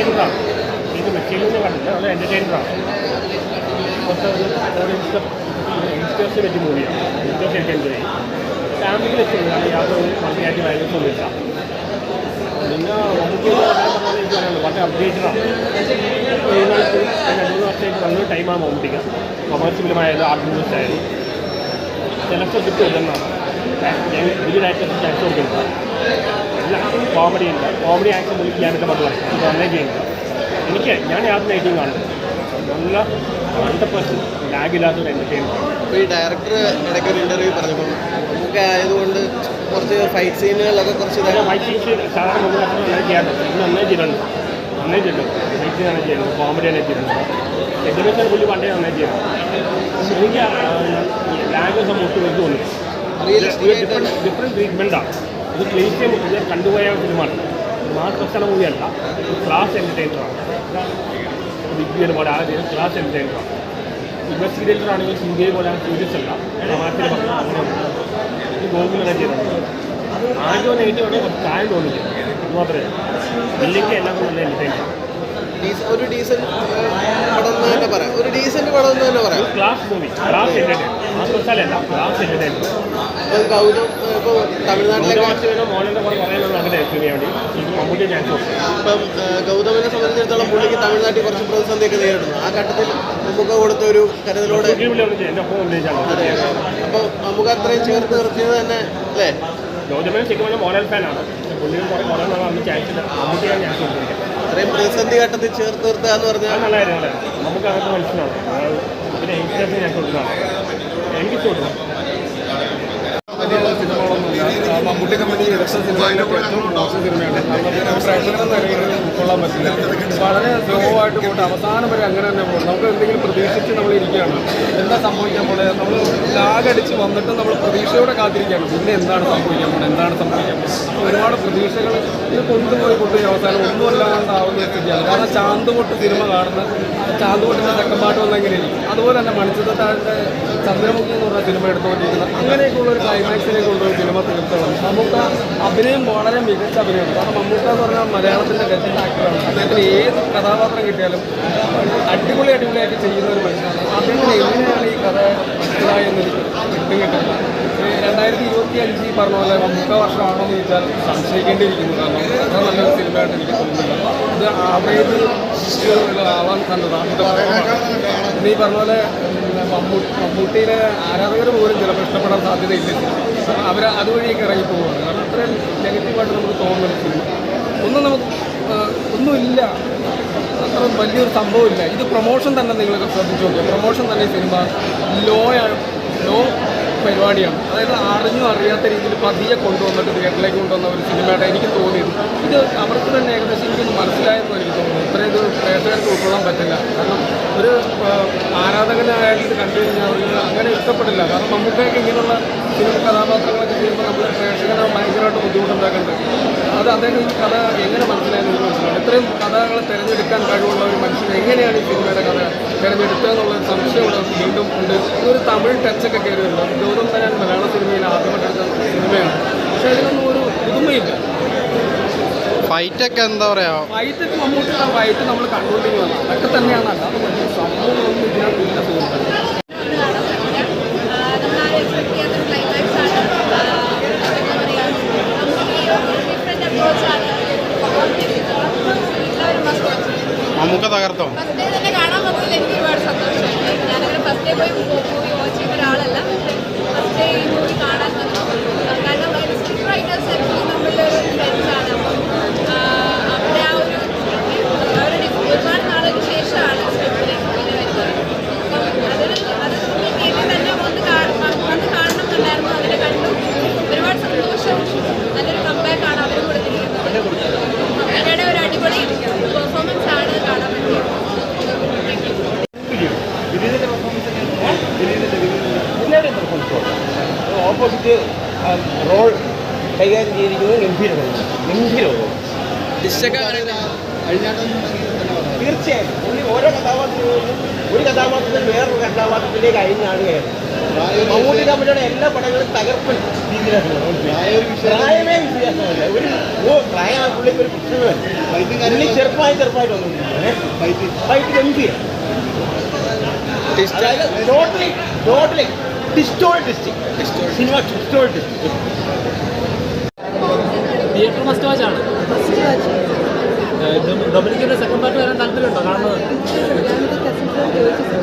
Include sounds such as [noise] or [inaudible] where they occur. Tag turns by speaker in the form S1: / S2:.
S1: എന്റർടൈനറാണ് ഇത് മെറ്റീരിയലിനെ കണ്ടില്ല നല്ല എന്റർടൈനറാണ് യങ്സ്റ്റേഴ്സിന് പറ്റിയ മൂവിയാണ് യങ്സ്റ്റേഴ്സ് എനിക്ക് ചെയ്യും. ഫാമിലിയിൽ വെച്ചിട്ടാണ് യാതൊരു മൾട്ടിയായിട്ട് വയലൻസ് ഒന്നുമില്ല. പിന്നെ നമുക്ക് എനിക്ക് പറയാനുള്ളത് വളരെ അപ്ഡേറ്റഡാണ് രണ്ട് മൂന്ന് വർഷമായിട്ട് നല്ലൊരു ടൈമാണ് മമ്മൂട്ടിക്ക കൊമേഴ്സ് ഫിലിമായാലും ആർട്ട് മൂവീസ് ആയാലും. ചിലപ്പോൾ കിട്ടും ഇല്ലെന്നാണ് വലിയ ഡയറക്ടേഴ്സ് ചാൻസ് കൊടുക്കുന്നത് ഇല്ല കോമഡി ഉണ്ട്. കോമഡി ആക്ഷൻ പുള്ളി ചെയ്യാനൊക്കെ പത്ത് വർഷം ഇത് ഒന്നേ ചെയ്യുന്നത്. എനിക്ക് ഞാൻ യാതൊരു നെഗറ്റീവ് കാണുന്നത് നല്ല ഹൺഡ്രഡ് പെർസെന്റ് ലാഗില്ലാത്തൊരു എന്റർടൈൻമെന്റ്
S2: അപ്പോൾ ഈ ഡയറക്ടർ ഇടയ്ക്ക് ഒരു ഇന്റർവ്യൂ പറഞ്ഞപ്പോൾ നമുക്ക് ആയതുകൊണ്ട് കുറച്ച് ഫൈറ്റ് സീനുകളൊക്കെ കുറച്ച്
S1: ഫൈറ്റ് സീൻസ് സാധാരണ നമ്മൾ മുമ്പ് നന്നായി ചെയ്യാറുണ്ട് ഇന്ന് നന്നായി ചെയ്തിട്ടുണ്ട്. നന്നായി ചെയ്തിട്ടുണ്ട്. ഫൈറ്റ് സീനാണ് ചെയ്യുന്നത് കോമഡി നന്നായി ചെയ്തിട്ടുണ്ട്. എക്സിബിഷൻ പുള്ളി പണ്ടേ നന്നായി ചെയ്യുന്നത് എനിക്ക് ലാംഗ്വേജ് നമുക്ക് എനിക്ക് തോന്നി
S2: റിയലിസ്റ്റിക് ആയിട്ട്
S1: ഡിഫറെന്റ് ഡിഫറെന്റ് ട്രീറ്റ്മെന്റാണ് ഇത് ചെയ്യാൻ ഇത് കണ്ടുപോയ ഫിലിമാണ് മാസ് പ്രശ്ന മൂവിയല്ല ക്ലാസ് എന്റർടൈനറാണ് ബിയർ പോലെ ആ ക്ലാസ് എന്റർടൈനറാണ് ഇൻവെസ്റ്റിഗേറ്റർ ആണെങ്കിൽ സിംഗിയെ പോലെ സീരിയസ് അല്ല. തമാശയിൽ പറഞ്ഞാൽ അങ്ങനെ ഇത് ഗോകുലനെ ചെയ്തിട്ടുണ്ട് ആദ്യം നെഗറ്റീവ് ആണെങ്കിൽ കുറച്ച് കായം തോന്നില്ല അത് മാത്രമേ ഇല്ലെങ്കിൽ എല്ലാം കൂടെ നല്ല
S2: എന്റർടൈനറാണ് ഒരു ഡീസന്റ് പടം എന്ന് തന്നെ പറയാം. ഒരു ഡീസന്റ് പടം എന്ന് തന്നെ പറയാം.
S1: Class movie class
S2: entertainer Gautham ഇപ്പോൾ
S1: കൊടുക്കും
S2: ഇപ്പം ഗൗതമിനെ സംബന്ധിച്ചിടത്തോളം പുള്ളിക്ക് തമിഴ്നാട്ടിൽ കുറച്ച് പ്രതിസന്ധിയൊക്കെ നേരിടുന്നു. ആ ഘട്ടത്തിൽ നമുക്ക് കൊടുത്ത ഒരു കരുതലോടെ
S1: ഉന്നയിച്ചാണ്
S2: അപ്പോൾ നമുക്ക് അത്രയും ചേർത്ത് നിർത്തിയത് തന്നെ അല്ലേ?
S1: ഗൗതമൻ ശരിക്കും മോഡൽ ഫാനാണ്. പുള്ളിയും കുറേ മോഡൽ പറഞ്ഞ് ചാൻസ് ഞാൻ
S2: അത്രയും പ്രതിസന്ധി ഘട്ടത്തിൽ ചേർത്ത് നിർത്തുക എന്ന് പറഞ്ഞാൽ
S1: അത് നല്ല കാര്യമാണ് നമുക്ക് അങ്ങനത്തെ മനുഷ്യനാണ്. അത് പിന്നെ ഞാൻ കൊടുക്കുന്നതാണ്.
S3: സിനിമകളൊന്നുമില്ല മമ്മൂട്ടി കമ്പനി ഇലക്ഷൻ സിനിമയിലൊക്കെ ഏറ്റവും മോശം സിനിമയാണ്. കാരണം എന്ന് നിലയിൽ ഉൾക്കൊള്ളാൻ പറ്റില്ല. വളരെ സ്ലോ ആയിട്ട് അവസാനം വരെ അങ്ങനെ തന്നെ പോകും നമുക്ക് എന്തെങ്കിലും പ്രതീക്ഷിച്ച് നമ്മൾ ഇരിക്കുകയാണ്. എന്താ സംഭവിക്കാൻ പോലെ നമ്മൾ ലാഗടിച്ച് വന്നിട്ട് നമ്മൾ പ്രതീക്ഷയോടെ കാത്തിരിക്കുകയാണ്. പിന്നെ എന്താണ് സംഭവിക്കാൻ പോകുന്നത് എന്താണ് സംഭവിക്കാൻ പോകുന്നത് ഒരുപാട് പ്രതീക്ഷകൾ ഇത് കൊണ്ടുപോയി കൊണ്ടുപോയി അവസാനം ഒന്നും അല്ലാണ്ടാവുന്ന സ്ഥിതിയാണ്. കാരണം ചാന്തുപൊട്ട് സിനിമ കാണുന്ന ചാന്തുപൊട്ടിന്റെ തെക്കമ്പാട്ട് എങ്ങനെയായിരിക്കും അതുപോലെ തന്നെ മണിച്ചിത്രത്താഴിന്റെ ചന്ദ്രമുഖി എന്ന് പറഞ്ഞ സിനിമ എടുത്തുകൊണ്ടിരിക്കുന്നത് അങ്ങനെയൊക്കെയുള്ള ഒരു ക്ലൈമാക്സിനെ ഒരു സിനിമ തീർത്തോളം. മമ്മൂക്ക അഭിനയം വളരെ മികച്ച അഭിനയമാണ്. കാരണം മമ്മൂട്ട എന്ന് പറഞ്ഞാൽ മലയാളത്തിന്റെ ഗജൻ ആക്ടറാണ് അദ്ദേഹത്തിന് ഏത് കഥാപാത്രം കിട്ടിയാലും അടിപൊളി അടിപൊളിയായിട്ട് ചെയ്യുന്ന ഒരു മനുഷ്യനാണ്. അദ്ദേഹത്തിന് എങ്ങനെയാണ് ഈ കഥ മനസ്സിലായെന്ന് കിട്ടും കിട്ടില്ല രണ്ടായിരത്തി ഇരുപത്തി അഞ്ച് ഈ പറഞ്ഞ പോലെ മമ്മൂക്ക വർഷമാണോ എന്ന് ചോദിച്ചാൽ സംശയിക്കേണ്ടിയിരിക്കുന്നു. കാരണം അത്ര നല്ലൊരു സിനിമയായിട്ട് എനിക്ക് തോന്നുന്നില്ല. ഇത് ആവറേജ് ആവാൻ നല്ലതാണ് നീ പറഞ്ഞ പോലെ മമ്മൂട്ടി മമ്മൂട്ടിയിലെ ആരാധകർ പോലും ചിലപ്പോൾ ഇഷ്ടപ്പെടാൻ സാധ്യതയില്ല അവർ അതുവഴിയൊക്കെ ഇറങ്ങി പോവുകയാണ്. കാരണം അത്രയും നെഗറ്റീവായിട്ട് നമുക്ക് തോന്നുന്ന ഒന്നും നമുക്ക് ഒന്നുമില്ല. അത്ര വലിയൊരു സംഭവമില്ല. ഇത് പ്രൊമോഷൻ തന്നെ നിങ്ങൾ ശ്രദ്ധിച്ചു നോക്കുക പ്രൊമോഷൻ തന്നെ സിനിമ ലോ ലോ പരിപാടിയാണ്. അതായത് അറിഞ്ഞും അറിയാത്ത രീതിയിൽ പതിയെ കൊണ്ടുവന്നിട്ട് തിയേറ്ററിലേക്ക് കൊണ്ടുവന്ന ഒരു സിനിമയായിട്ട് എനിക്ക് തോന്നിയത്. ഇത് അവർക്ക് തന്നെ ഏകദേശം എനിക്കൊന്ന് മനസ്സിലായെന്ന് എനിക്ക് തോന്നുന്നു ഇത്രയും ഇത് പ്രേക്ഷകർക്ക് ഉൾക്കൊള്ളാൻ പറ്റില്ല കാരണം ഒരു ആ, ഇത് കണ്ടു കഴിഞ്ഞാൽ അങ്ങനെ ഇഷ്ടപ്പെടില്ല. കാരണം നമുക്കൊക്കെ ഇങ്ങനെയുള്ള സിനിമ കഥാപാത്രങ്ങളൊക്കെ ചെയ്യുമ്പോൾ നമ്മൾ പ്രേക്ഷകനെ ഭയങ്കരമായിട്ട് ബുദ്ധിമുട്ടുണ്ടാക്കുന്നുണ്ട് അത് അദ്ദേഹം ഈ കഥ എങ്ങനെ മനസ്സിലായെന്ന് മനസ്സിലാണ് ഇത്രയും കഥകളെ തിരഞ്ഞെടുക്കാൻ കഴിവുള്ള ഒരു മനുഷ്യൻ എങ്ങനെയാണ് ഈ സിനിമയുടെ കഥ തിരഞ്ഞെടുത്തതെന്നുള്ള സംശയം ഇവിടെ വീണ്ടും ഉണ്ട്. ഇതൊരു തമിഴ് ടച്ചൊക്കെ കയറി വരുന്നുണ്ട് ഗൗതം തരാൻ മലയാള സിനിമയിൽ ആദ്യമായിട്ട് എടുത്ത സിനിമയാണ്. പക്ഷേ അതിനൊന്നും ഒരു പുതുമയില്ല.
S2: ഫൈറ്റൊക്കെ എന്താ
S3: പറയാ? ഫൈറ്റ് നമ്മൾ കണ്ടുകൊണ്ടിരിക്കുകയാണ് അതൊക്കെ തന്നെയാണ് അല്ലാതെ സംഭവങ്ങളൊന്നും ഇതിനകത്ത് ഇല്ല സുഹൃത്തുക്കളെ
S4: നമ്മളാരും എക്സ്പെക്ട് ചെയ്യാത്തൊരു ക്ലൈമാക്സ് ആണ് എന്താ പറയുക ഡിഫറെന്റ് അപ്രോച്ചാണ് എല്ലാവരും മസ്റ്റ് വാച്ച്
S2: മമ്മൂക്ക തകർത്തോ
S4: ഫസ്റ്റ് ഡേ തന്നെ കാണാൻ പറ്റില്ല എനിക്ക് ഒരുപാട് സന്തോഷമായി ഞാനങ്ങനെ ഫസ്റ്റ് ഡേ പോയി മൂവി വാച്ച് ചെയ്യുന്ന ഒരാളല്ല പക്ഷേ ഫസ്റ്റ് ഡേ ഈ മൂവി കാണാൻ വന്നു കാരണം അതിന് സ്ക്രിപ്റ്റ് റൈറ്റേഴ്സ് ആക്ച്വലി നമ്മളുടെ ഒരു ഫ്രണ്ട്സാണ് അപ്പം അവിടെ ആ ഒരു ആ ഒരു ഡിഫ്- ഒരുപാട് നാളുകൾക്ക് ശേഷമാണ് സ്ക്രിപ്റ്റിലേക്ക് പിന്നെ വരുന്നത് അപ്പം അതൊരു അത് തിയേറ്ററിൽ തന്നെ വന്ന് കാ- വന്ന് കാണണം എന്നുണ്ടായിരുന്നു അതിനെ കണ്ടു ഒരുപാട് സന്തോഷം നല്ലൊരു കമ്പാക്ക് ആണ് അവർ കൊടുത്തിരിക്കുന്നത് അവരുടെ ഒരു അടിപൊളി പെർഫോമൻസ് ആണ് കാണാൻ പറ്റിയത് താങ്ക് യു
S1: ദിലീപിന്റെ പെർഫോമൻസ് ഓപ്പോസിറ്റ് റോൾ കൈകാര്യം ചെയ്തിരിക്കുന്നത് ഗംഭീരമാണ് ഗംഭീരമാണ് തീർച്ചയായും. പുള്ളി ഓരോ കഥാപാത്രങ്ങളിലും ഒരു കഥാപാത്രത്തിൽ വേറൊരു കഥാപാത്രത്തിലേക്ക് അഴിഞ്ഞാടുകയാണ്
S5: മമ്മൂട്ടി തമ്മിലുള്ള എല്ലാ പടങ്ങളും തകർപ്പൻ രീതിയിലാണ് പ്രായമേ വ്യത്യാസമല്ല ഒരു ഓ പ്രായം പുള്ളിക്ക് ഒരു പ്രശ്നമല്ല പുള്ളി ചെറുപ്പമായി ചെറുപ്പമായിട്ട് വന്നു ഫൈറ്റ് ഗംഭീരം അതായത് ടോട്ടലി ടോട്ടലി ഡിസ്റ്റോൾ ഡിസ്ട്രിക്ട് സിനിമ ഡിസ്റ്റോൾ ഡിസ്ട്രിക്ട്
S6: തിയേറ്റർ മസ്റ്റ് വാച്ച് ആണ്. ഡൊമിനിക്കിന്റെ സെക്കൻഡ് പാർട്ട് വരാൻ താല്പര്യമുണ്ടോ? കാണുന്നത്? [laughs]